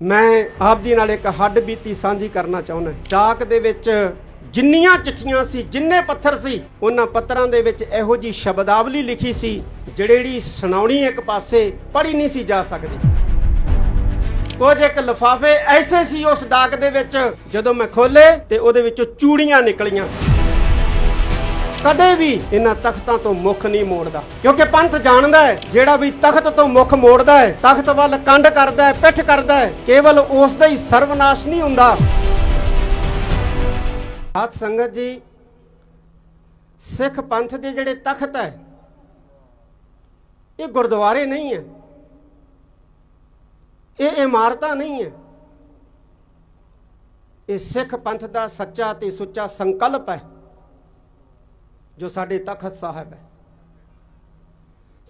ਮੈਂ ਆਪ ਜੀ ਨਾਲ ਇੱਕ ਹੱਡ ਬੀਤੀ ਸਾਂਝੀ ਕਰਨਾ ਚਾਹੁੰਦਾ ਡਾਕ ਦੇ ਵਿੱਚ ਜਿੰਨੀਆਂ ਚਿੱਠੀਆਂ ਸੀ, ਜਿੰਨੇ ਪੱਥਰ ਸੀ, ਉਹਨਾਂ ਪੱਤਰਾਂ ਦੇ ਵਿੱਚ ਇਹੋ ਜੀ ਸ਼ਬਦਾਵਲੀ ਲਿਖੀ ਸੀ, ਜਿਹੜੀ ਸੁਣਾਉਣੀ ਇੱਕ ਪਾਸੇ, ਪੜ੍ਹੀ ਨਹੀਂ ਸੀ ਜਾ ਸਕਦੀ। ਕੁਝ ਇੱਕ ਲਿਫਾਫੇ ਐਸੇ ਸੀ ਉਸ ਡਾਕ ਦੇ ਵਿੱਚ ਜਦੋਂ ਮੈਂ ਖੋਲੇ ਤੇ ਉਹਦੇ ਵਿੱਚੋਂ ਚੂੜੀਆਂ ਨਿਕਲੀਆਂ। ਸੀ ਕਦੇ ਵੀ ਇਹਨਾਂ ਤਖਤਾਂ ਤੋਂ ਮੁਖ ਨਹੀਂ ਮੋੜਦਾ। ਕਿਉਂਕਿ ਪੰਥ ਜਾਣਦਾ ਹੈ, ਜਿਹੜਾ ਵੀ ਤਖਤ ਤੋਂ ਮੁਖ ਮੋੜਦਾ ਹੈ, ਤਖਤ ਵੱਲ ਕੰਡ ਕਰਦਾ ਹੈ, ਪਿੱਠ ਕਰਦਾ ਹੈ, ਕੇਵਲ ਉਸ ਦਾ ਹੀ ਸਰਵਨਾਸ਼ ਨਹੀਂ ਹੁੰਦਾ। ਸਾਧ ਸੰਗਤ ਜੀ, ਸਿੱਖ ਪੰਥ ਦੇ ਜਿਹੜੇ ਤਖਤ ਹੈ, ਇਹ ਗੁਰਦੁਆਰੇ ਨਹੀਂ ਹੈ। ਇਹ ਇਮਾਰਤਾਂ ਨਹੀਂ ਹੈ। ਇਹ ਸਿੱਖ ਪੰਥ ਦਾ ਸੱਚਾ ਤੇ ਸੁੱਚਾ ਸੰਕਲਪ ਹੈ। ਜੋ ਸਾਡੇ ਤਖਤ ਸਾਹਿਬ ਹੈ।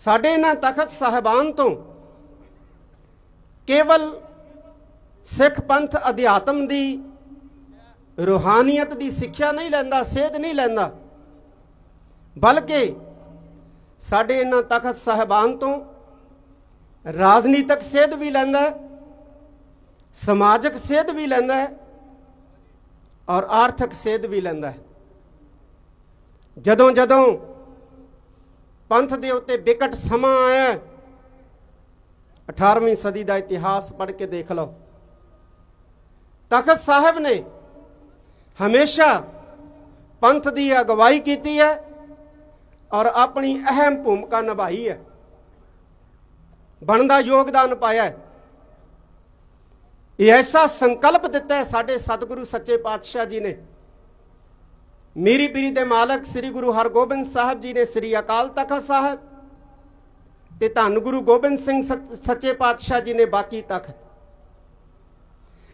ਸਾਡੇ ਇਹਨਾਂ ਤਖਤ ਸਾਹਿਬਾਨ ਤੋਂ ਕੇਵਲ ਸਿੱਖ ਪੰਥ ਅਧਿਆਤਮ ਦੀ ਰੂਹਾਨੀਅਤ ਦੀ ਸਿੱਖਿਆ ਨਹੀਂ ਲੈਂਦਾ, ਸੇਧ ਨਹੀਂ ਲੈਂਦਾ, ਬਲਕਿ ਸਾਡੇ ਇਹਨਾਂ ਤਖਤ ਸਾਹਿਬਾਨ ਤੋਂ ਰਾਜਨੀਤਿਕ ਸੇਧ ਵੀ ਲੈਂਦਾ ਸਮਾਜਿਕ ਸੇਧ ਵੀ ਲੈਂਦਾ ਔਰ ਆਰਥਿਕ ਸੇਧ ਵੀ ਲੈਂਦਾ ਜਦੋਂ ਜਦੋਂ ਪੰਥ ਦੇ ਉੱਤੇ ਵਿਕਟ ਸਮਾਂ ਆਇਆ 18ਵੀਂ ਸਦੀ ਦਾ ਇਤਿਹਾਸ ਪੜ੍ਹ ਕੇ ਦੇਖ ਲਓ। ਤਖਤ ਸਾਹਿਬ ਨੇ ਹਮੇਸ਼ਾ ਪੰਥ ਦੀ ਅਗਵਾਈ ਕੀਤੀ ਹੈ ਔਰ ਆਪਣੀ ਅਹਿਮ ਭੂਮਿਕਾ ਨਿਭਾਈ ਹੈ। ਬਣਦਾ ਯੋਗਦਾਨ ਪਾਇਆ ਹੈ। ਇਹ ਐਸਾ ਸੰਕਲਪ ਦਿੱਤਾ ਹੈ ਸਾਡੇ ਸਤਿਗੁਰੂ ਸੱਚੇ ਪਾਤਸ਼ਾਹ ਜੀ ਨੇ ਮੇਰੀ ਪੀਰੀ ਦੇ ਮਾਲਕ ਸ੍ਰੀ ਗੁਰੂ ਹਰਗੋਬਿੰਦ ਸਾਹਿਬ ਜੀ ਨੇ ਸ੍ਰੀ ਅਕਾਲ ਤਖਤ ਸਾਹਿਬ ਤੇ ਧੰਨ ਗੁਰੂ ਗੋਬਿੰਦ ਸਿੰਘ ਸੱਚੇ ਪਾਤਸ਼ਾਹ ਜੀ ਨੇ ਬਾਕੀ ਤਖਤ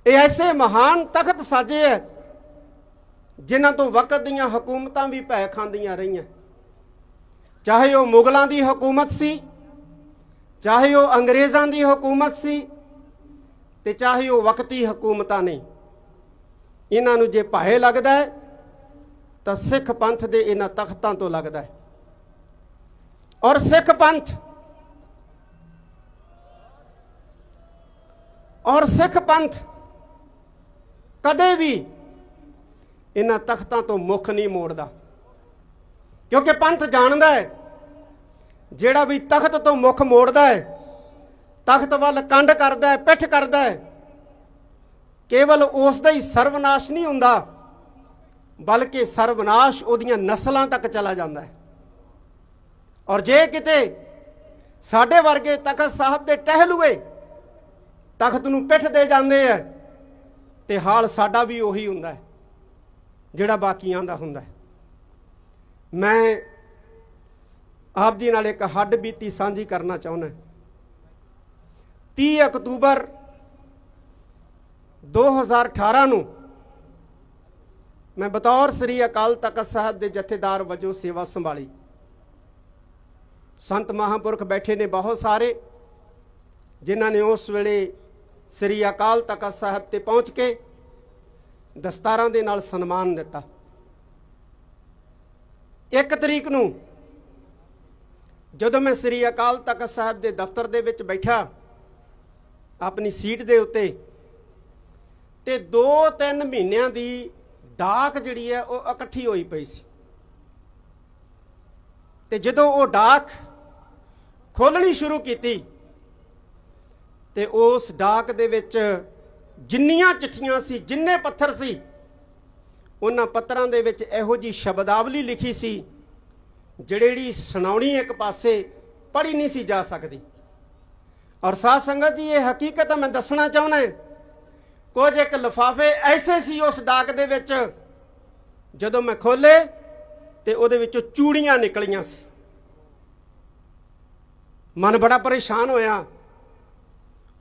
ਇਹ ਐਸੇ ਮਹਾਨ ਤਖਤ ਸਾਜੇ ਹੈ ਜਿਨ੍ਹਾਂ ਤੋਂ ਵਕਤ ਦੀਆਂ ਹਕੂਮਤਾਂ ਵੀ ਭੈ ਖਾਂਦੀਆਂ ਰਹੀਆਂ ਚਾਹੇ ਉਹ ਮੁਗਲਾਂ ਦੀ ਹਕੂਮਤ ਸੀ ਚਾਹੇ ਉਹ ਅੰਗਰੇਜ਼ਾਂ ਦੀ ਹਕੂਮਤ ਸੀ ਤੇ ਚਾਹੇ ਉਹ ਵਕਤੀ ਹਕੂਮਤਾਂ ਨੇ ਇਹਨਾਂ ਨੂੰ ਜੇ ਭਾਏ ਲੱਗਦਾ ਹੈ ਤਾਂ ਸਿੱਖ ਪੰਥ ਦੇ ਇਹਨਾਂ ਤਖਤਾਂ ਤੋਂ ਲੱਗਦਾ ਹੈ। ਔਰ ਸਿੱਖ ਪੰਥ, ਔਰ ਸਿੱਖ ਪੰਥ ਕਦੇ ਵੀ ਇਹਨਾਂ ਤਖਤਾਂ ਤੋਂ ਮੁਖ ਨਹੀਂ ਮੋੜਦਾ। ਕਿਉਂਕਿ ਪੰਥ ਜਾਣਦਾ ਹੈ, ਜਿਹੜਾ ਵੀ ਤਖਤ ਤੋਂ ਮੁਖ ਮੋੜਦਾ ਹੈ, ਤਖਤ ਵੱਲ ਕੰਡ ਕਰਦਾ ਹੈ, ਪਿੱਠ ਕਰਦਾ ਹੈ, ਕੇਵਲ ਉਸ ਦਾ ਹੀ ਸਰਵਨਾਸ਼ ਨਹੀਂ ਹੁੰਦਾ। ਬਲਕਿ ਸਰਵਨਾਸ਼ ਉਹਦੀਆਂ ਨਸਲਾਂ ਤੱਕ ਚਲਾ ਜਾਂਦਾ ਹੈ। ਔਰ ਜੇ ਕਿਤੇ ਸਾਡੇ ਵਰਗੇ ਤਖਤ ਸਾਹਿਬ ਦੇ ਟਹਿਲੂਏ ਤਖਤ ਨੂੰ ਪਿੱਠ ਦੇ ਜਾਂਦੇ ਆ, ਤੇ ਹਾਲ ਸਾਡਾ ਵੀ ਉਹੀ ਹੁੰਦਾ ਹੈ, ਜਿਹੜਾ ਬਾਕੀਆਂ ਦਾ ਹੁੰਦਾ ਹੈ। ਮੈਂ ਆਪ ਜੀ ਨਾਲ ਇੱਕ ਹੱਡ ਬੀਤੀ ਸਾਂਝੀ ਕਰਨਾ ਚਾਹੁੰਦਾ 30 ਅਕਤੂਬਰ 2018 ਨੂੰ ਮੈਂ ਬਤੌਰ ਸ੍ਰੀ ਅਕਾਲ ਤਖਤ ਸਾਹਿਬ ਦੇ ਜਥੇਦਾਰ ਵਜੋਂ ਸੇਵਾ ਸੰਭਾਲੀ। ਸੰਤ ਮਹਾਂਪੁਰਖ ਬੈਠੇ ਨੇ ਬਹੁਤ ਸਾਰੇ, ਜਿਨ੍ਹਾਂ ਨੇ ਉਸ ਵੇਲੇ ਸ੍ਰੀ ਅਕਾਲ ਤਖਤ ਸਾਹਿਬ ਤੇ ਪਹੁੰਚ ਕੇ ਦਸਤਾਰਾਂ ਦੇ ਨਾਲ ਸਨਮਾਨ ਦਿੱਤਾ। ਇੱਕ ਤਰੀਕ ਨੂੰ ਜਦੋਂ ਮੈਂ ਸ੍ਰੀ ਅਕਾਲ ਤਖਤ ਸਾਹਿਬ ਦੇ ਦਫ਼ਤਰ ਦੇ ਵਿੱਚ ਬੈਠਾ, ਆਪਣੀ ਸੀਟ ਦੇ ਉੱਤੇ, ਤੇ 2-3 ਮਹੀਨਿਆਂ ਦੀ ਡਾਕ ਜਿਹੜੀ ਹੈ ਉਹ ਇਕੱਠੀ ਹੋਈ ਪਈ ਸੀ। ਤੇ ਜਦੋਂ ਉਹ ਡਾਕ ਖੋਲਣੀ ਸ਼ੁਰੂ ਕੀਤੀ, ਤੇ ਉਸ ਡਾਕ ਦੇ ਵਿੱਚ ਜਿੰਨੀਆਂ ਚਿੱਠੀਆਂ ਸੀ, ਜਿੰਨੇ ਪੱਥਰ ਸੀ, ਉਹਨਾਂ ਪੱਤਰਾਂ ਦੇ ਵਿੱਚ ਇਹੋ ਜੀ ਸ਼ਬਦਾਵਲੀ ਲਿਖੀ ਸੀ, ਜਿਹੜੀ ਸੁਣਾਉਣੀ ਇੱਕ ਪਾਸੇ ਪੜ੍ਹੀ ਨਹੀਂ ਸੀ ਜਾ ਸਕਦੀ। ਔਰ ਸਾਧ ਸੰਗਤ ਜੀ, ਇਹ ਹਕੀਕਤ ਮੈਂ ਦੱਸਣਾ ਚਾਹੁੰਦਾ ਕੁਝ ਇੱਕ ਲਿਫਾਫੇ ਐਸੇ ਸੀ ਉਸ ਡਾਕ ਦੇ ਵਿੱਚ ਜਦੋਂ ਮੈਂ ਖੋਲੇ ਤੇ ਉਹਦੇ ਵਿੱਚੋਂ ਚੂੜੀਆਂ ਨਿਕਲੀਆਂ ਸੀ। ਮਨ ਬੜਾ ਪਰੇਸ਼ਾਨ ਹੋਇਆ।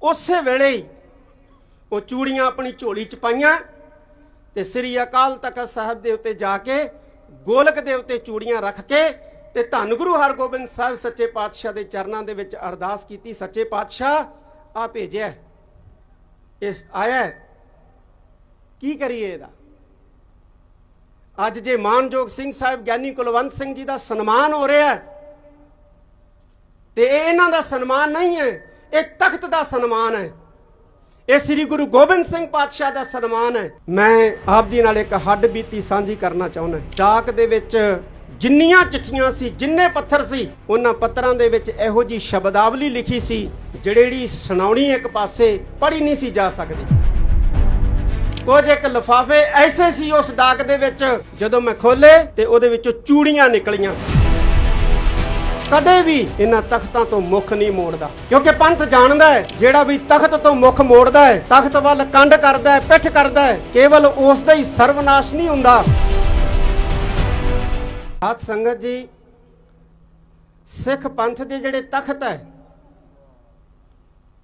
ਉਸੇ ਵੇਲੇ ਹੀ ਉਹ ਚੂੜੀਆਂ ਆਪਣੀ ਝੋਲੀ ਚ ਪਾਈਆਂ ਤੇ ਸ੍ਰੀ ਅਕਾਲ ਤਖਤ ਸਾਹਿਬ ਦੇ ਉੱਤੇ ਜਾ ਕੇ ਗੋਲਕ ਦੇ ਉੱਤੇ ਚੂੜੀਆਂ ਰੱਖ ਕੇ ਤੇ ਧੰਨ ਗੁਰੂ ਹਰਗੋਬਿੰਦ ਸਾਹਿਬ ਸੱਚੇ ਪਾਤਸ਼ਾਹ ਦੇ ਚਰਨਾਂ ਦੇ ਵਿੱਚ ਅਰਦਾਸ ਕੀਤੀ, ਸੱਚੇ ਪਾਤਸ਼ਾਹ ਆ ਭੇਜਿਆ ਇਸ ਆਇਆ ਕੀ ਕਰੀਏ ਇਹਦਾ? ਅੱਜ ਜੇ ਮਾਨਯੋਗ ਸਿੰਘ ਸਾਹਿਬ ਗਿਆਨੀ ਕੁਲਵੰਤ ਸਿੰਘ ਜੀ ਦਾ ਸਨਮਾਨ ਹੋ ਰਿਹਾ ਹੈ, ਤੇ ਇਹ ਇਹਨਾਂ ਦਾ ਸਨਮਾਨ ਨਹੀਂ ਹੈ, ਇਹ ਤਖਤ ਦਾ ਸਨਮਾਨ ਹੈ, ਇਹ ਸ੍ਰੀ ਗੁਰੂ ਗੋਬਿੰਦ ਸਿੰਘ ਪਾਤਸ਼ਾਹ ਦਾ ਸਨਮਾਨ ਹੈ। ਮੈਂ ਆਪ ਜੀ ਨਾਲ ਇੱਕ ਹੱਡ ਬੀਤੀ ਸਾਂਝੀ ਕਰਨਾ ਚਾਹੁੰਦਾ ਚਾਕ ਦੇ ਵਿੱਚ ਜਿੰਨੀਆਂ ਚਿੱਠੀਆਂ ਸੀ, ਜਿੰਨੇ ਪੱਥਰ ਸੀ, ਉਹਨਾਂ ਪੱਤਰਾਂ ਦੇ ਵਿੱਚ ਇਹੋ ਜੀ ਸ਼ਬਦਾਵਲੀ ਲਿਖੀ ਸੀ, ਜਿਹੜੀ ਸੁਣਾਉਣੀ ਇੱਕ ਪਾਸੇ ਪੜ੍ਹੀ ਨਹੀਂ ਸੀ ਜਾ ਸਕਦੀ। ਕੁਝ ਇੱਕ ਲਫਾਫੇ ਐਸੇ ਸੀ ਉਸ ਡਾਕ ਦੇ ਵਿੱਚ ਜਦੋਂ ਮੈਂ ਖੋਲੇ ਤੇ ਉਹਦੇ ਵਿੱਚੋਂ ਚੂੜੀਆਂ ਨਿਕਲੀਆਂ। ਕਦੇ ਵੀ ਇਹਨਾਂ ਤਖਤਾਂ ਤੋਂ ਮੁਖ ਨਹੀਂ ਮੋੜਦਾ। ਕਿਉਂਕਿ ਪੰਥ ਜਾਣਦਾ ਹੈ, ਜਿਹੜਾ ਵੀ ਤਖਤ ਤੋਂ ਮੁਖ ਮੋੜਦਾ ਹੈ, ਤਖਤ ਵੱਲ ਕੰਡ ਕਰਦਾ ਹੈ, ਪਿੱਠ ਕਰਦਾ ਹੈ, ਕੇਵਲ ਉਸ ਦਾ ਹੀ ਸਰਵਨਾਸ਼ ਨਹੀਂ ਹੁੰਦਾ। ਆਤ ਸੰਗਤ ਜੀ, ਸਿੱਖ ਪੰਥ ਦੇ ਜਿਹੜੇ ਤਖਤ ਹੈ,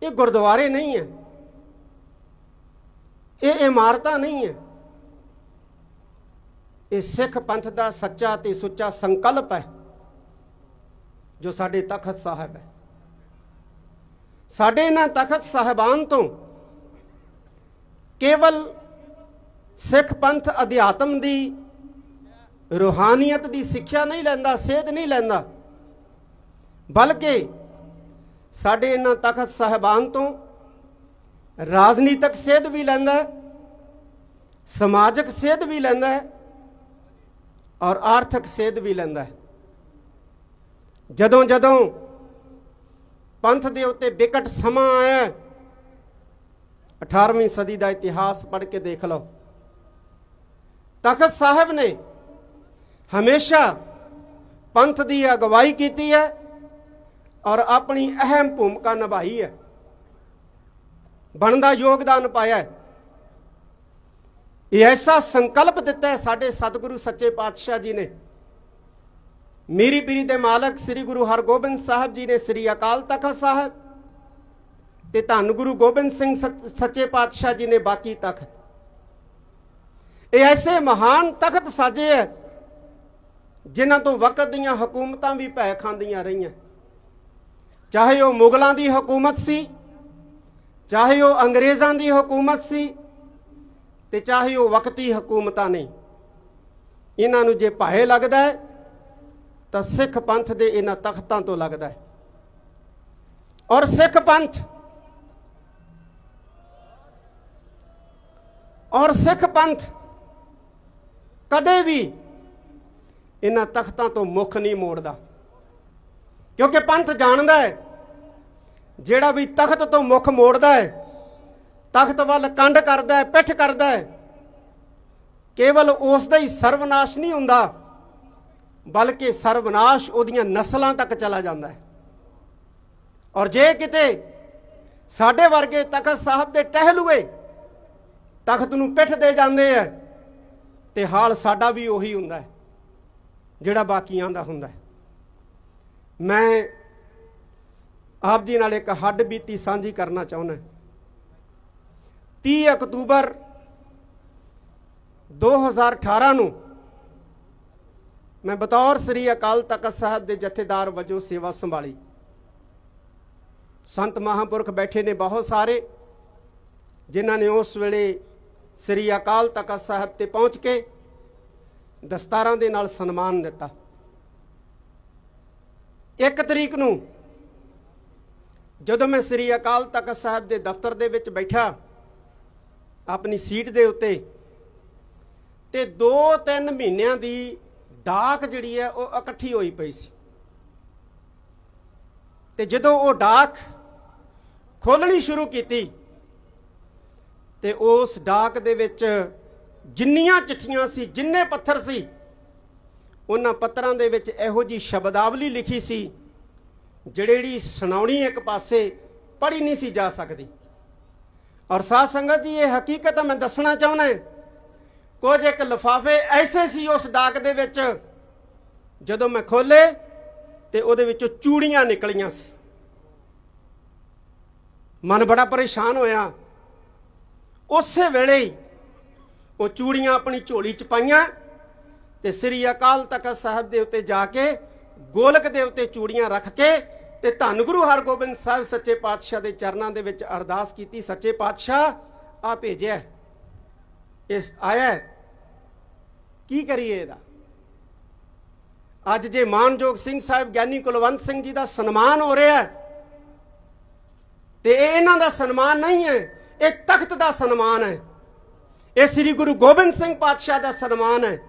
ਇਹ ਗੁਰਦੁਆਰੇ ਨਹੀਂ ਹੈ। ਇਹ ਇਮਾਰਤਾਂ ਨਹੀਂ ਹੈ। ਇਹ ਸਿੱਖ ਪੰਥ ਦਾ ਸੱਚਾ ਤੇ ਸੁੱਚਾ ਸੰਕਲਪ ਹੈ, ਜੋ ਸਾਡੇ ਤਖਤ ਸਾਹਿਬ ਹੈ। ਸਾਡੇ ਇਹਨਾਂ ਤਖਤ ਸਾਹਿਬਾਨ ਤੋਂ ਕੇਵਲ ਸਿੱਖ ਪੰਥ ਅਧਿਆਤਮ ਦੀ ਰੂਹਾਨੀਅਤ ਦੀ ਸਿੱਖਿਆ ਨਹੀਂ ਲੈਂਦਾ, ਸੇਧ ਨਹੀਂ ਲੈਂਦਾ, ਬਲਕਿ ਸਾਡੇ ਇਹਨਾਂ ਤਖਤ ਸਾਹਿਬਾਨ ਤੋਂ ਰਾਜਨੀਤਿਕ ਸੇਧ ਵੀ ਲੈਂਦਾ ਹੈ, ਸਮਾਜਿਕ ਸੇਧ ਵੀ ਲੈਂਦਾ ਹੈ ਔਰ ਆਰਥਿਕ ਸੇਧ ਵੀ ਲੈਂਦਾ ਹੈ। ਜਦੋਂ ਜਦੋਂ ਪੰਥ ਦੇ ਉੱਤੇ ਵਿਕਟ ਸਮਾਂ ਆਇਆ 18ਵੀਂ ਸਦੀ ਦਾ ਇਤਿਹਾਸ ਪੜ੍ਹ ਕੇ ਦੇਖ ਲਓ। ਤਖਤ ਸਾਹਿਬ ਨੇ ਹਮੇਸ਼ਾ ਪੰਥ ਦੀ ਅਗਵਾਈ ਕੀਤੀ ਹੈ ਔਰ ਆਪਣੀ ਅਹਿਮ ਭੂਮਿਕਾ ਨਿਭਾਈ ਹੈ। ਬਣਦਾ ਯੋਗਦਾਨ ਪਾਇਆ ਇਹ ਐਸਾ ਸੰਕਲਪ ਦਿੱਤਾ ਸਾਡੇ ਸਤਿਗੁਰੂ ਸੱਚੇ ਪਾਤਸ਼ਾਹ ਜੀ ਨੇ। ਮੇਰੀ ਪੀਰੀ ਦੇ ਮਾਲਕ ਸ੍ਰੀ ਗੁਰੂ ਹਰਗੋਬਿੰਦ ਸਾਹਿਬ ਜੀ ਨੇ ਸ੍ਰੀ ਅਕਾਲ ਤਖਤ ਸਾਹਿਬ ਤੇ ਧੰਨ ਗੁਰੂ ਗੋਬਿੰਦ ਸਿੰਘ ਸੱਚੇ ਪਾਤਸ਼ਾਹ ਜੀ ਨੇ ਬਾਕੀ ਤਖਤ। ਇਹ ਐਸੇ ਮਹਾਨ ਤਖਤ ਸਾਜੇ ਹੈ ਜਿਨ੍ਹਾਂ ਤੋਂ ਵਕਤ ਦੀਆਂ ਹਕੂਮਤਾਂ ਵੀ ਭੈ ਖਾਂਦੀਆਂ ਰਹੀਆਂ। ਚਾਹੇ ਉਹ ਮੁਗਲਾਂ ਦੀ ਹਕੂਮਤ ਸੀ ਚਾਹੇ ਉਹ ਅੰਗਰੇਜ਼ਾਂ ਦੀ ਹਕੂਮਤ ਸੀ ਤੇ ਚਾਹੇ ਉਹ ਵਕਤੀ ਹਕੂਮਤਾਂ ਨੇ। ਇਹਨਾਂ ਨੂੰ ਜੇ ਭਾਏ ਲੱਗਦਾ ਹੈ, ਤਾਂ ਸਿੱਖ ਪੰਥ ਦੇ ਇਹਨਾਂ ਤਖਤਾਂ ਤੋਂ ਲੱਗਦਾ ਹੈ। ਔਰ ਸਿੱਖ ਪੰਥ, ਔਰ ਸਿੱਖ ਪੰਥ ਕਦੇ ਵੀ ਇਹਨਾਂ ਤਖਤਾਂ ਤੋਂ ਮੁਖ ਨਹੀਂ ਮੋੜਦਾ। ਕਿਉਂਕਿ ਪੰਥ ਜਾਣਦਾ ਹੈ ਜਿਹੜਾ ਵੀ ਤਖਤ ਤੋਂ ਮੁਖ ਮੋੜਦਾ ਹੈ, ਤਖਤ ਵੱਲ ਕੰਡ ਕਰਦਾ ਹੈ, ਪਿੱਠ ਕਰਦਾ ਹੈ, ਕੇਵਲ ਉਸ ਦਾ ਹੀ ਸਰਵਨਾਸ਼ ਨਹੀਂ ਹੁੰਦਾ, ਬਲਕਿ ਸਰਵਨਾਸ਼ ਉਹਦੀਆਂ ਨਸਲਾਂ ਤੱਕ ਚਲਾ ਜਾਂਦਾ ਹੈ। ਔਰ ਜੇ ਕਿਤੇ ਸਾਡੇ ਵਰਗੇ ਤਖਤ ਸਾਹਿਬ ਦੇ ਟਹਿਲੂਏ ਤਖਤ ਨੂੰ ਪਿੱਠ ਦੇ ਜਾਂਦੇ ਆ ਤੇ ਹਾਲ ਸਾਡਾ ਵੀ ਉਹੀ ਹੁੰਦਾ ਹੈ, ਜਿਹੜਾ ਬਾਕੀਆਂ ਦਾ ਹੁੰਦਾ ਹੈ। ਮੈਂ ਆਪ ਜੀ ਨਾਲ ਇੱਕ ਹੱਡ ਬੀਤੀ ਸਾਂਝੀ ਕਰਨਾ ਚਾਹੁੰਦਾ 30 ਅਕਤੂਬਰ 2018 ਨੂੰ ਮੈਂ ਬਤੌਰ ਸ੍ਰੀ ਅਕਾਲ ਤਖਤ ਸਾਹਿਬ ਦੇ ਜਥੇਦਾਰ ਵਜੋਂ ਸੇਵਾ ਸੰਭਾਲੀ। ਸੰਤ ਮਹਾਂਪੁਰਖ ਬੈਠੇ ਨੇ ਬਹੁਤ ਸਾਰੇ, ਜਿਨ੍ਹਾਂ ਨੇ ਉਸ ਵੇਲੇ ਸ੍ਰੀ ਅਕਾਲ ਤਖਤ ਸਾਹਿਬ ਤੇ ਪਹੁੰਚ ਕੇ ਦਸਤਾਰਾਂ ਦੇ ਨਾਲ ਸਨਮਾਨ ਦਿੱਤਾ। ਇੱਕ ਤਰੀਕ ਨੂੰ ਜਦੋਂ ਮੈਂ ਸ੍ਰੀ ਅਕਾਲ ਤਖਤ ਸਾਹਿਬ ਦੇ ਦਫ਼ਤਰ ਦੇ ਵਿੱਚ ਬੈਠਾ, ਆਪਣੀ ਸੀਟ ਦੇ ਉੱਤੇ, ਤੇ 2-3 ਮਹੀਨਿਆਂ ਦੀ ਡਾਕ ਜਿਹੜੀ ਹੈ ਉਹ ਇਕੱਠੀ ਹੋਈ ਪਈ ਸੀ। ਤੇ ਜਦੋਂ ਉਹ ਡਾਕ ਖੋਲਣੀ ਸ਼ੁਰੂ ਕੀਤੀ, ਤੇ ਉਸ ਡਾਕ ਦੇ ਵਿੱਚ ਜਿੰਨੀਆਂ ਚਿੱਠੀਆਂ ਸੀ, ਜਿੰਨੇ ਪੱਥਰ ਸੀ, ਉਹਨਾਂ ਪੱਤਰਾਂ ਦੇ ਵਿੱਚ ਇਹੋ ਜੀ ਸ਼ਬਦਾਵਲੀ ਲਿਖੀ ਸੀ ਜਿਹੜੀ ਸੁਣਾਉਣੀ ਇੱਕ ਪਾਸੇ, ਪੜ੍ਹੀ ਨਹੀਂ ਸੀ ਜਾ ਸਕਦੀ। ਔਰ ਸਾਧ ਸੰਗਤ ਜੀ, ਇਹ ਹਕੀਕਤ ਮੈਂ ਦੱਸਣਾ ਚਾਹੁੰਦਾ ਕੁਝ ਇੱਕ ਲਫਾਫੇ ਐਸੇ ਸੀ ਉਸ ਡਾਕ ਦੇ ਵਿੱਚ, ਜਦੋਂ ਮੈਂ ਖੋਲੇ ਤੇ ਉਹਦੇ ਵਿੱਚੋਂ ਚੂੜੀਆਂ ਨਿਕਲੀਆਂ ਸੀ। ਮਨ ਬੜਾ ਪਰੇਸ਼ਾਨ ਹੋਇਆ। ਉਸੇ ਵੇਲੇ ਹੀ ਉਹ ਚੂੜੀਆਂ ਆਪਣੀ ਝੋਲੀ ਚ ਪਾਈਆਂ ਤੇ ਸ੍ਰੀ ਅਕਾਲ ਤਖਤ ਸਾਹਿਬ ਦੇ ਉੱਤੇ ਜਾ ਕੇ ਗੋਲਕ ਦੇ ਉੱਤੇ ਚੂੜੀਆਂ ਰੱਖ ਕੇ ਤੇ ਧੰਨ ਗੁਰੂ ਹਰਗੋਬਿੰਦ ਸਾਹਿਬ ਸੱਚੇ ਪਾਤਸ਼ਾਹ ਦੇ ਚਰਨਾਂ ਦੇ ਵਿੱਚ ਅਰਦਾਸ ਕੀਤੀ, ਸੱਚੇ ਪਾਤਸ਼ਾਹ ਆ ਭੇਜਿਆ ਹੈ। ਇਸ ਆਇਆ ਕੀ ਕਰੀਏ ਇਹਦਾ? ਅੱਜ ਜੇ ਮਾਨਯੋਗ ਸਿੰਘ ਸਾਹਿਬ ਗਿਆਨੀ ਕੁਲਵੰਤ ਸਿੰਘ ਜੀ ਦਾ ਸਨਮਾਨ ਹੋ ਰਿਹਾ ਹੈ, ਤੇ ਇਹ ਇਹਨਾਂ ਦਾ ਸਨਮਾਨ ਨਹੀਂ ਹੈ, ਇਹ ਤਖਤ ਦਾ ਸਨਮਾਨ ਹੈ। ਇਹ ਸ੍ਰੀ ਗੁਰੂ ਗੋਬਿੰਦ ਸਿੰਘ ਪਾਤਸ਼ਾਹ ਦਾ ਸਨਮਾਨ ਹੈ।